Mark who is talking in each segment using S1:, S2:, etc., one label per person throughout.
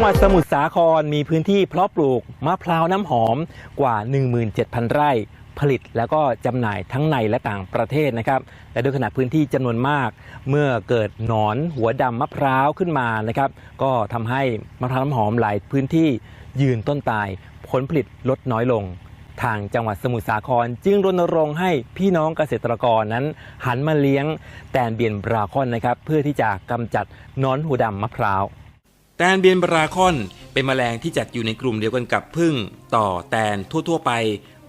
S1: จังหวัดสมุทรสาครมีพื้นที่เพาะปลูกมะพร้าวน้ำหอมกว่า 17,000 ไร่ ผลิตแล้วก็จำหน่ายทั้งในและต่างประเทศนะครับ และด้วยขนาดพื้นที่จำนวนมาก เมื่อเกิดหนอนหัวดำมะพร้าวขึ้นมานะครับ ก็ทำให้มะพร้าวน้ำหอมหลายพื้นที่ยืนต้นตาย ผลผลิตลดน้อยลง ทางจังหวัดสมุทรสาครจึงรณรงค์ให้พี่น้องเกษตรกรนั้น หันมาเลี้ยงแตนเบียนบราคอนนะครับ เพื่อที่จะกำจัดหนอนหัวดำมะพร้าว แตนเบียนบราคอน เป็นแมลงที่จัดอยู่ในกลุ่มเดียวกันกับผึ้งต่อแตนทั่ว ๆ ไป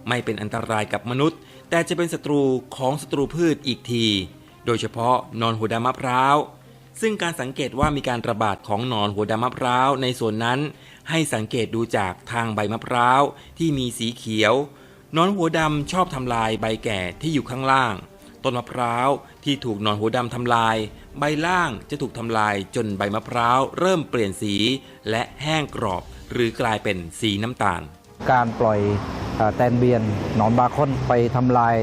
S1: ไม่เป็นอันตรายกับมนุษย์ แต่จะเป็นศัตรูของศัตรูพืชอีกที โดยเฉพาะนอนหัวดำมะพร้าว ซึ่งการสังเกตว่ามีการระบาดของนอนหัวดำมะพร้าวในส่วนนั้น ให้สังเกตดูจากทางใบมะพร้าวที่มีสีเขียวนอนหัวดำชอบทำลายใบแก่ที่อยู่ข้างล่าง ต้นมะพร้าวที่ถูกหนอนหัวดำทำลาย ใบล่างจะถูกทำลายจนใบมะพร้าวเริ่มเปลี่ยนสี และแห้งกรอบ หรือกลายเป็นสีน้ำตาล
S2: การปล่อยแตนเบียนหนอนบาคอนไปทำลาย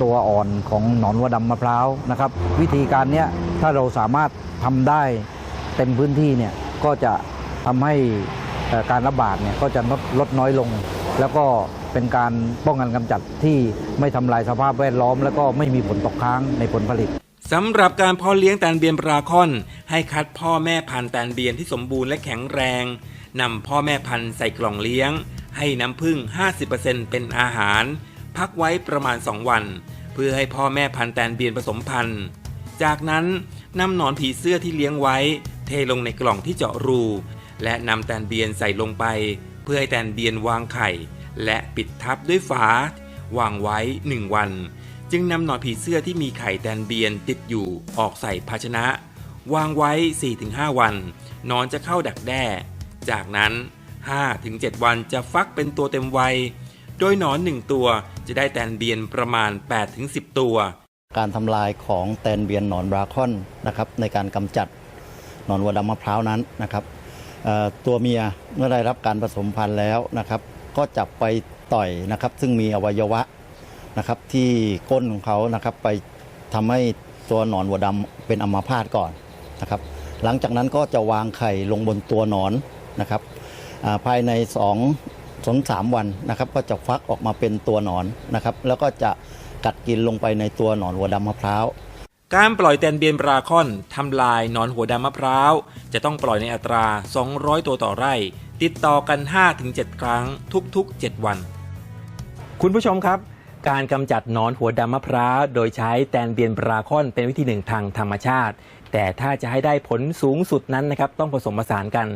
S2: ตัวอ่อนของหนอนวัวดำมะพร้าวนะครับ วิธีการนี้ถ้าเราสามารถทำได้เต็มพื้นที่เนี่ยก็จะทำให้การระบาดเนี่ยก็จะลดลดน้อยลง แล้วก็ เป็นการป้องกันกำจัดที่ไม่ทำลายสภาพแวดล้อม แล้วก็ไม่มีผลตกค้างในผลผลิต
S1: สำหรับการเพาะเลี้ยงแตนเบียนบราคอน ให้คัดพ่อแม่พันธุ์แตนเบียนที่สมบูรณ์และแข็งแรงนำพ่อแม่พันธุ์ใส่กล่องเลี้ยง ให้น้ำผึ้ง 50%เป็นอาหาร พักไว้ประมาณ 2 วัน เพื่อให้พ่อแม่พันธุ์แตนเบียนผสมพันธุ์ จากนั้นนำหนอนผีเสื้อที่เลี้ยงไว้ เทลงในกล่องที่เจาะรู และนำแตนเบียนใส่ลงไป เพื่อให้แตนเบียนวางไข่ และปิดทับด้วยฝาวางไว้ 1 วัน จึงนำหนอนผีเสื้อที่มีไข่แตนเบียนติดอยู่ออกใส่ภาชนะ วางไว้ 4-5 วันนอนจะเข้าดักแด้ จากนั้น 5-7 วันจะฟักเป็นตัวเต็มวัย โดยหนอน1ตัวจะได้แตนเบียนประมาณ 8-10 ตัว
S2: การทำลายของแตนเบียนหนอนบราคอนนะครับในการกำจัดหนอนวัวดำมะพร้าวนั้นนะครับตัวเมียเมื่อได้รับการผสมพันธุ์แล้วนะครับ ก็จับไปต่อยนะครับ ซึ่งมีอวัยวะนะครับที่ก้นของเขานะครับไปทำให้ตัวหนอนวัวดำเป็นอัมพาตก่อนนะครับ หลังจากนั้นก็จะวางไข่ลงบนตัวหนอนนะครับภายใน2สองสามวันนะครับ ก็จะฟักออกมาเป็นตัวหนอนนะครับ แล้วก็จะกัดกินลงไปในตัวหนอนหัวดำมะพร้าว
S1: การปล่อยแตนเบียนบราคอนทำลายหนอนหัวดำมะพร้าวจะต้องปล่อยในอัตรา 200 ตัวต่อไร่ ติดต่อกัน 5-7 ครั้งทุกๆ 7 วัน คุณผู้ชมครับ การกำจัดหนอนหัวดำมะพร้าวโดยใช้แตนเบียนบราคอนเป็นวิธีหนึ่งทางธรรมชาติ แต่ถ้าจะให้ได้ผลสูงสุดนั้นนะครับต้องผสมผสานกัน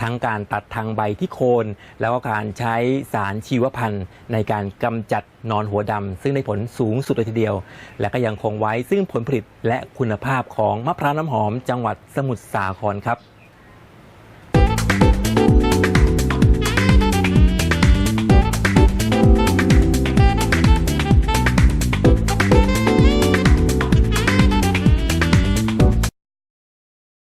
S1: ทั้งการตัดทางใบที่โคน แล้วก็การใช้สารชีวพันธุ์ ในการกำจัดหนอนหัวดำซึ่งได้ผลสูงสุดเลยทีเดียว และก็ยังคงไว้ซึ่งผลผลิตและคุณภาพของมะพร้าวน้ำหอม จังหวัดสมุทรสาครครับ